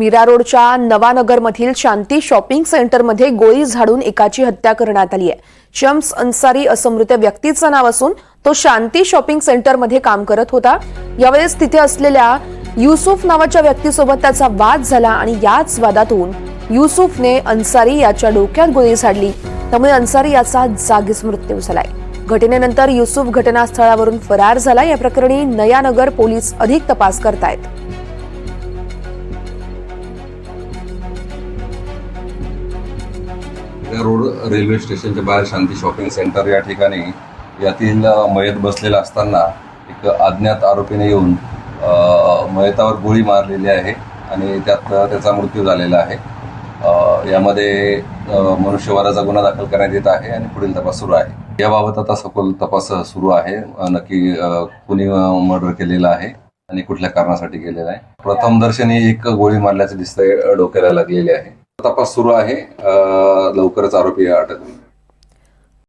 मीरा रोडच्या नवानगरमधील शांती शॉपिंग सेंटरमध्ये गोळी झाडून एकाची हत्या करण्यात आली आहे. शम्स अन्सारी असं मृत व्यक्तीचं नाव असून तो शांती शॉपिंग सेंटरमध्ये काम करत होता. यावेळेस तिथे असलेल्या युसुफ नावाच्या व्यक्तीसोबत त्याचा वाद झाला आणि याच वादातून युसुफने अन्सारी याच्या डोक्यात गोळी झाडली. त्यामुळे अन्सारी याचा जागीच मृत्यू झालाय. घटनेनंतर युसुफ घटनास्थळावरून फरार झाला. या प्रकरणी नयानगर पोलीस अधिक तपास करतायत. रोड रेल्वे स्टेशनच्या बाहेर शांती शॉपिंग सेंटर या ठिकाणी यातील मयत बसलेला असताना एक अज्ञात आरोपीने येऊन मयतावर गोळी मारलेली आहे आणि त्यात त्याचा मृत्यू झालेला आहे. यामध्ये अ, गुन्हा दाखल करण्यात येत आहे आणि पुढील तपास सुरू आहे. याबाबत आता सखोल तपास सुरू आहे. नक्की कुणी मर्डर केलेला आहे आणि कुठल्या कारणासाठी केलेला आहे. प्रथम दर्शनी एक गोळी मारल्याचं दिसतंय डोक्याला लागलेली आहे. तपास सुरू आहे. लवकरच आरोपी अटक होईल.